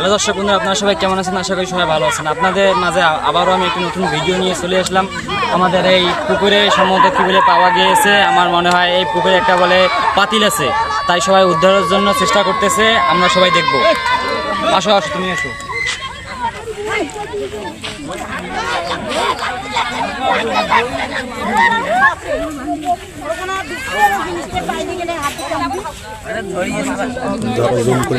Hello দর্শক বন্ধু আপনারা সবাই কেমন আছেন? আশা করি সবাই ভালো আছেন। আপনাদের মাঝে আবারও আমি একটি নতুন ভিডিও নিয়ে চলে আসলাম। আমাদের এই পুকুরে সম্ভবত কি বলে পাওয়া গিয়েছে। আমার মনে হয় এই পুকুরে একটা বলে পাতিল আছে। তাই সবাই উদ্ধারের জন্য চেষ্টা করতেছে। আমরা সবাই দেখব। আসো আসো, তুমি আসো। জুম করে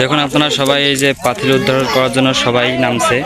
দেখুন আপনারা সবাই এই যে পাথর উদ্ধার করার জন্য সবাই নামছে।